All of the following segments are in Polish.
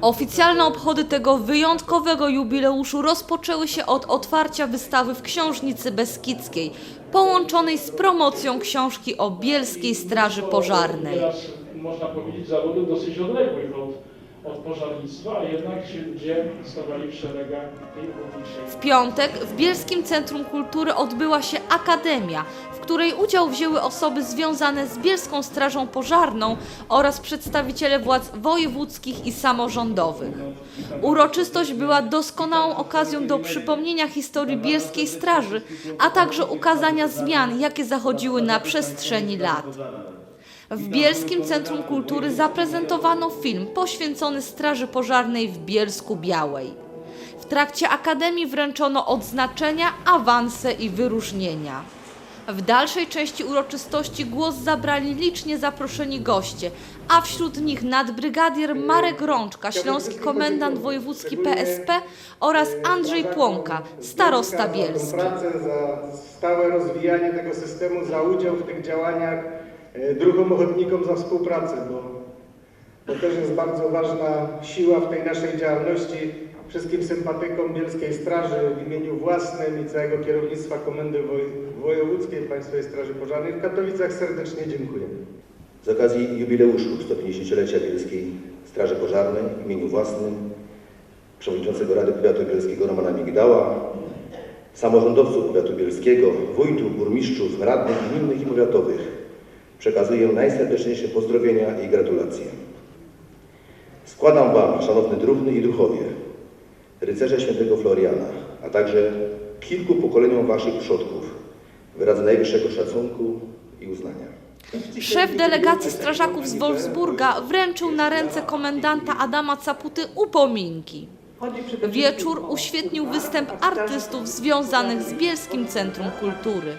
Oficjalne obchody tego wyjątkowego jubileuszu rozpoczęły się od otwarcia wystawy w Książnicy Beskidzkiej, połączonej z promocją książki o Bielskiej Straży Pożarnej. Można powiedzieć dosyć odległych od, od pożarnictwa, a jednak ci ludzie stawali w szeregach tej W piątek w Bielskim Centrum Kultury odbyła się akademia, w której udział wzięły osoby związane z Bielską Strażą Pożarną oraz przedstawiciele władz wojewódzkich i samorządowych. Uroczystość była doskonałą okazją do przypomnienia historii Bielskiej Straży, a także ukazania zmian, jakie zachodziły na przestrzeni lat. W Bielskim Centrum Kultury zaprezentowano film poświęcony Straży Pożarnej w Bielsku Białej. W trakcie akademii wręczono odznaczenia, awanse i wyróżnienia. W dalszej części uroczystości głos zabrali licznie zaproszeni goście, a wśród nich nadbrygadier Marek Rączka, śląski komendant wojewódzki PSP oraz Andrzej Płonka, starosta bielski. Za pracę, za stałe rozwijanie tego systemu, za udział w tych działaniach, druhom ochotnikom za współpracę, bo to też jest bardzo ważna siła w tej naszej działalności. Wszystkim sympatykom Bielskiej Straży w imieniu własnym i całego kierownictwa Komendy Woj- Wojewódzkiej Państwowej Straży Pożarnej w Katowicach serdecznie dziękuję. Z okazji jubileuszu 150-lecia Bielskiej Straży Pożarnej w imieniu własnym przewodniczącego Rady Powiatu Bielskiego Romana Migdała, samorządowców Powiatu Bielskiego, wójtów, burmistrzów, radnych gminnych i powiatowych przekazuję najserdeczniejsze pozdrowienia i gratulacje. Składam Wam, szanowny druhny i druhowie, rycerze świętego Floriana, a także kilku pokoleniom Waszych przodków wyrazy najwyższego szacunku i uznania. Szef delegacji strażaków z Wolfsburga wręczył na ręce komendanta Adama Caputy upominki. Wieczór uświetnił występ artystów związanych z Bielskim Centrum Kultury.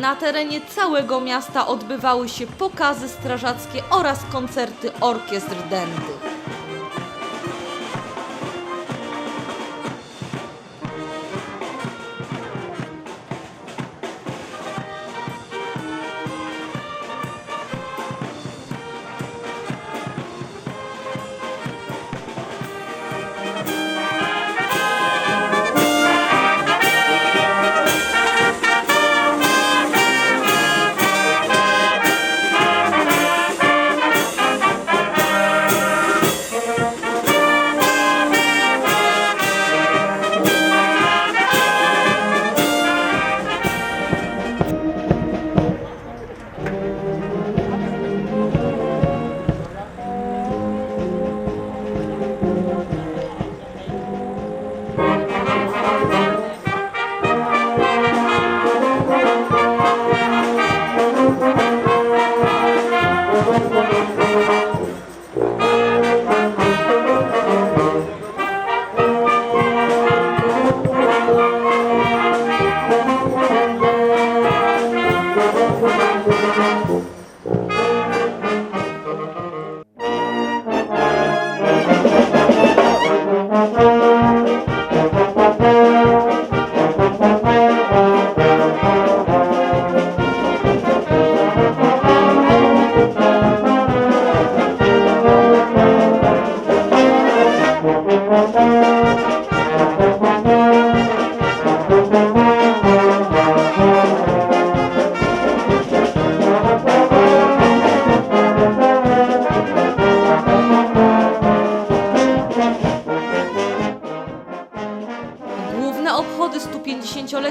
Na terenie całego miasta odbywały się pokazy strażackie oraz koncerty orkiestr dętych.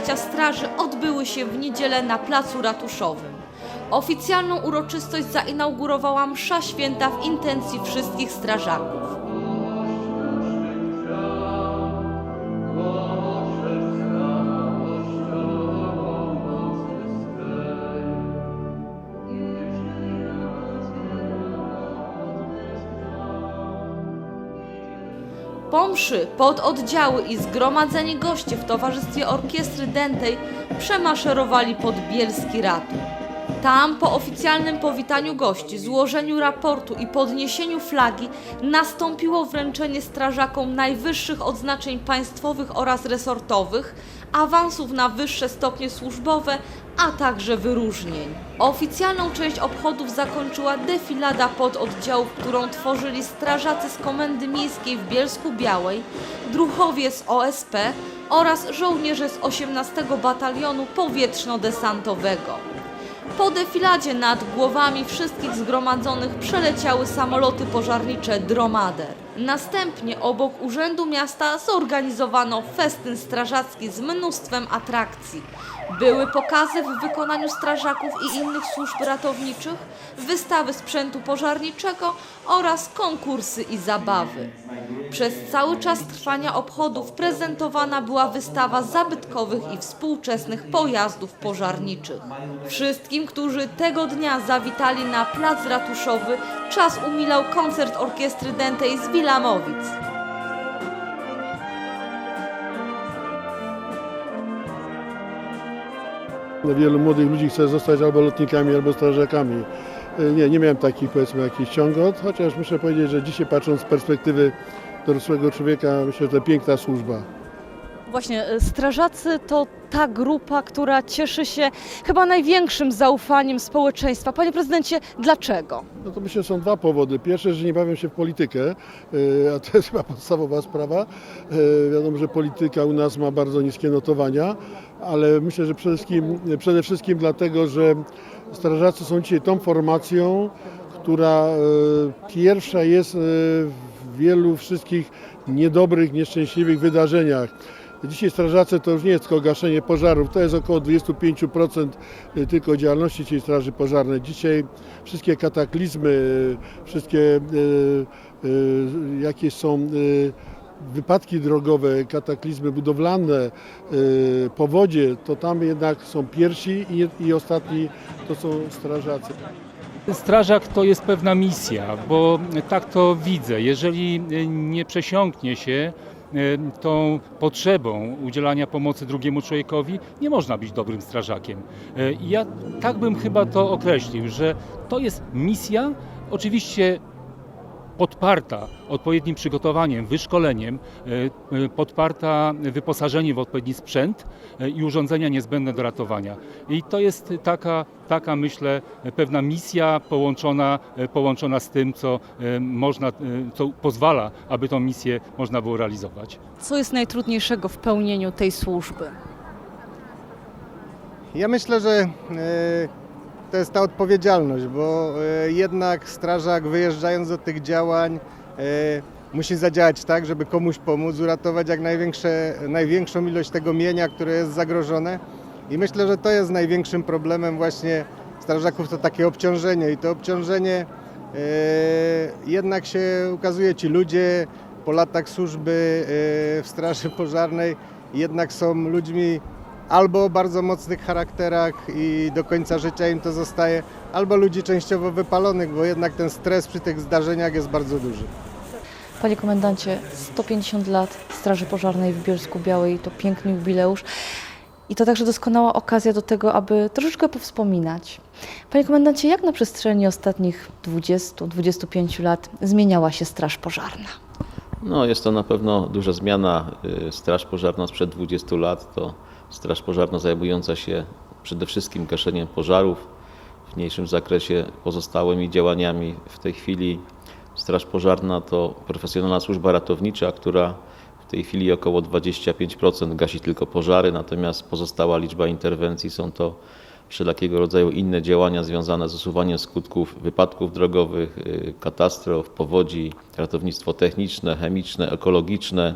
50-lecia straży odbyły się w niedzielę na placu ratuszowym. Oficjalną uroczystość zainaugurowała msza święta w intencji wszystkich strażaków. Po mszy pod oddziały i zgromadzeni goście w towarzystwie orkiestry dętej przemaszerowali pod Bielski Ratusz. Tam po oficjalnym powitaniu gości, złożeniu raportu i podniesieniu flagi nastąpiło wręczenie strażakom najwyższych odznaczeń państwowych oraz resortowych, awansów na wyższe stopnie służbowe, a także wyróżnień. Oficjalną część obchodów zakończyła defilada pododdziałów, którą tworzyli strażacy z Komendy Miejskiej w Bielsku Białej, druhowie z OSP oraz żołnierze z 18 Batalionu Powietrzno-Desantowego. Po defiladzie nad głowami wszystkich zgromadzonych przeleciały samoloty pożarnicze Dromader. Następnie obok Urzędu Miasta zorganizowano festyn strażacki z mnóstwem atrakcji. Były pokazy w wykonaniu strażaków i innych służb ratowniczych, wystawy sprzętu pożarniczego oraz konkursy i zabawy. Przez cały czas trwania obchodów prezentowana była wystawa zabytkowych i współczesnych pojazdów pożarniczych. Wszystkim, którzy tego dnia zawitali na plac ratuszowy, czas umilał koncert orkiestry dętej z Wilamowic. Wielu młodych ludzi chce zostać albo lotnikami, albo strażakami. Y, Nie, nie miałem takich powiedzmy jakichś ciągot, chociaż muszę powiedzieć, że dzisiaj patrząc z perspektywy dorosłego człowieka, myślę, że to piękna służba. Właśnie, e, strażacy to ta grupa, która cieszy się chyba największym zaufaniem społeczeństwa. Panie prezydencie, dlaczego? No to myślę, że są dwa powody. Pierwsze, że nie bawią się w politykę, y, a to jest chyba podstawowa sprawa. Y, Wiadomo, że polityka u nas ma bardzo niskie notowania, ale myślę, że przede wszystkim, przede wszystkim dlatego, że strażacy są dzisiaj tą formacją, która pierwsza jest w wielu wszystkich niedobrych, nieszczęśliwych wydarzeniach. Dzisiaj strażacy to już nie jest tylko gaszenie pożarów, to jest około 25% tylko działalności tej straży pożarnej. Dzisiaj wszystkie kataklizmy, wszystkie y, y, jakie są y, wypadki drogowe, kataklizmy budowlane, y, powodzie, to tam jednak są pierwsi i, ostatni to są strażacy. Strażak to jest pewna misja, bo tak to widzę. Jeżeli nie przesiąknie się tą potrzebą udzielania pomocy drugiemu człowiekowi, nie można być dobrym strażakiem. I ja tak bym chyba to określił, że to jest misja, oczywiście podparta odpowiednim przygotowaniem, wyszkoleniem, e, e, podparta wyposażeniem w odpowiedni sprzęt e, i urządzenia niezbędne do ratowania. I to jest taka, taka myślę, pewna misja połączona, połączona z tym, co można, co pozwala, aby tą misję można było realizować. Co jest najtrudniejszego w pełnieniu tej służby? Ja myślę, że to jest ta odpowiedzialność, bo e, jednak strażak wyjeżdżając do tych działań e, musi zadziałać tak, żeby komuś pomóc, uratować jak największą ilość tego mienia, które jest zagrożone. I myślę, że to jest największym problemem właśnie strażaków, to takie obciążenie. I to obciążenie e, jednak się ukazuje, ci ludzie po latach służby w Straży Pożarnej jednak są ludźmi albo o bardzo mocnych charakterach i do końca życia im to zostaje, albo ludzi częściowo wypalonych, bo jednak ten stres przy tych zdarzeniach jest bardzo duży. Panie komendancie, 150 lat Straży Pożarnej w Bielsku Białej to piękny jubileusz. I to także doskonała okazja do tego, aby troszeczkę powspominać. Panie komendancie, jak na przestrzeni ostatnich 20-25 lat zmieniała się Straż Pożarna? No, jest to na pewno duża zmiana. Y, Straż Pożarna sprzed 20 lat to Straż Pożarna zajmująca się przede wszystkim gaszeniem pożarów, w mniejszym zakresie pozostałymi działaniami. W tej chwili Straż Pożarna to profesjonalna służba ratownicza, która w tej chwili około 25% gasi tylko pożary, natomiast pozostała liczba interwencji są to wszelakiego rodzaju inne działania związane z usuwaniem skutków wypadków drogowych, y, katastrof, powodzi, ratownictwo techniczne, chemiczne, ekologiczne.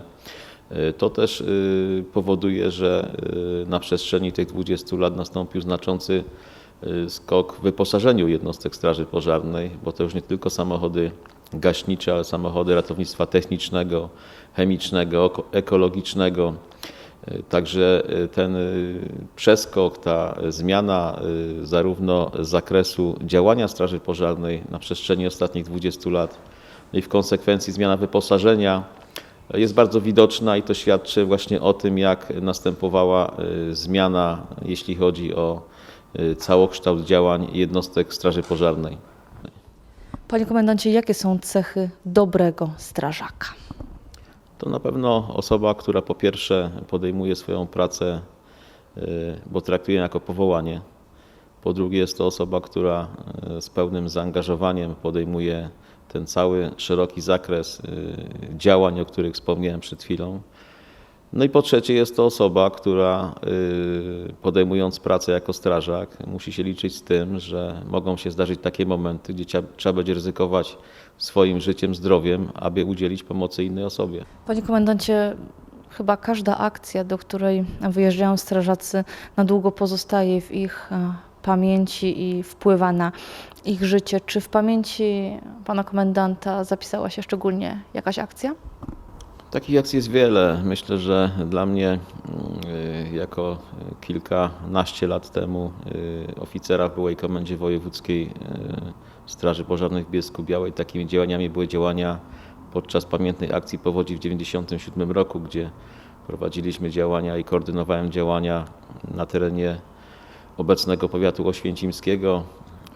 Y, To też y, powoduje, że y, na przestrzeni tych 20 lat nastąpił znaczący skok w wyposażeniu jednostek Straży Pożarnej, bo to już nie tylko samochody gaśnicze, ale samochody ratownictwa technicznego, chemicznego, eko- ekologicznego. Także ten przeskok, ta zmiana zarówno zakresu działania Straży Pożarnej na przestrzeni ostatnich 20 lat i w konsekwencji zmiana wyposażenia jest bardzo widoczna i to świadczy właśnie o tym, jak następowała y, zmiana, jeśli chodzi o y, całokształt działań jednostek Straży Pożarnej. Panie komendancie, jakie są cechy dobrego strażaka? To na pewno osoba, która po pierwsze podejmuje swoją pracę, y, bo traktuje ją jako powołanie. Po drugie jest to osoba, która z pełnym zaangażowaniem podejmuje ten cały szeroki zakres y, działań, o których wspomniałem przed chwilą. No i po trzecie jest to osoba, która y, podejmując pracę jako strażak musi się liczyć z tym, że mogą się zdarzyć takie momenty, gdzie trzeba będzie ryzykować swoim życiem, zdrowiem, aby udzielić pomocy innej osobie. Panie komendancie, chyba każda akcja, do której wyjeżdżają strażacy, na długo pozostaje w ich e, pamięci i wpływa na ich życie. Czy w pamięci pana komendanta zapisała się szczególnie jakaś akcja? Takich akcji jest wiele. Myślę, że dla mnie y, jako kilkanaście lat temu y, oficera w byłej komendzie wojewódzkiej y, Straży Pożarnej w Bielsku Białej takimi działaniami były działania podczas pamiętnej akcji powodzi w 1997 roku, gdzie prowadziliśmy działania i koordynowałem działania na terenie obecnego powiatu oświęcimskiego.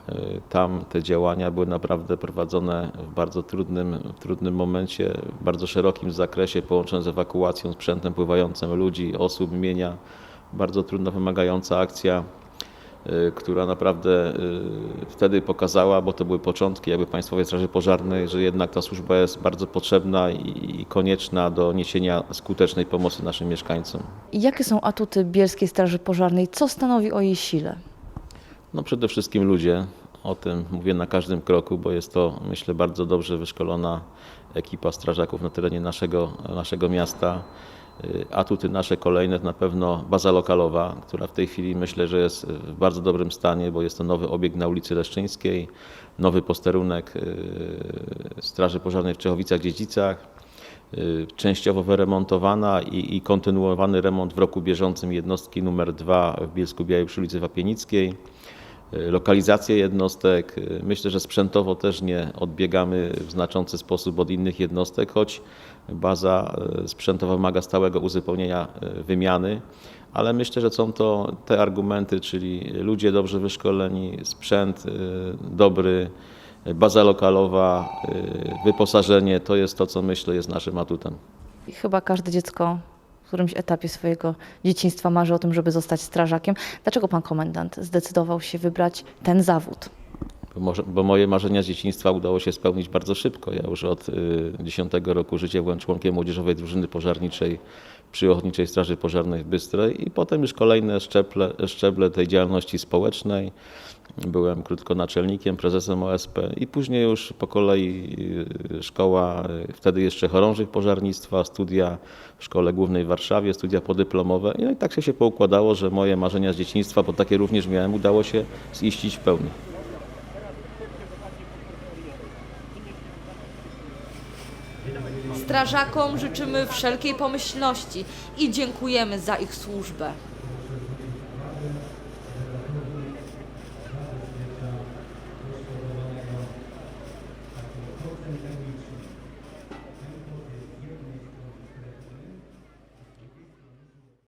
Y, Tam te działania były naprawdę prowadzone w bardzo trudnym, trudnym momencie, w bardzo szerokim zakresie, połączone z ewakuacją, sprzętem pływającym ludzi, osób, mienia. Bardzo trudna, wymagająca akcja, która naprawdę y, wtedy pokazała, bo to były początki jakby Państwowej Straży Pożarnej, że jednak ta służba jest bardzo potrzebna i konieczna do niesienia skutecznej pomocy naszym mieszkańcom. Jakie są atuty Bielskiej Straży Pożarnej? Co stanowi o jej sile? No przede wszystkim ludzie. O tym mówię na każdym kroku, bo jest to, myślę, bardzo dobrze wyszkolona ekipa strażaków na terenie naszego, naszego miasta. Y, Atuty nasze kolejne to na pewno baza lokalowa, która w tej chwili myślę, że jest w bardzo dobrym stanie, bo jest to nowy obiekt na ulicy Leszczyńskiej, nowy posterunek y, Straży Pożarnej w Czechowicach-Dziedzicach, y, częściowo wyremontowana i, i kontynuowany remont w roku bieżącym jednostki numer 2 w Bielsku Białej przy ulicy Wapienickiej. Y, Lokalizację jednostek. y, Myślę, że sprzętowo też nie odbiegamy w znaczący sposób od innych jednostek, choć baza y, sprzętowa wymaga stałego uzupełnienia wymiany, ale myślę, że są to te argumenty, czyli ludzie dobrze wyszkoleni, sprzęt dobry, baza lokalowa, wyposażenie to jest to, co myślę jest naszym atutem. I chyba każde dziecko w którymś etapie swojego dzieciństwa marzy o tym, żeby zostać strażakiem. Dlaczego pan komendant zdecydował się wybrać ten zawód? Bo, może, bo moje marzenia z dzieciństwa udało się spełnić bardzo szybko. Ja już od y, 10 roku życia byłem członkiem młodzieżowej drużyny pożarniczej przy Ochotniczej Straży Pożarnej w Bystrej i potem już kolejne szczeble, szczeble tej działalności społecznej. Byłem krótko naczelnikiem, prezesem OSP i później już po kolei y, szkoła, y, wtedy jeszcze chorążych pożarnictwa, studia w Szkole Głównej w Warszawie, studia podyplomowe. No i tak się, się poukładało, że moje marzenia z dzieciństwa, bo takie również miałem, udało się ziścić w pełni. Strażakom życzymy wszelkiej pomyślności i dziękujemy za ich służbę.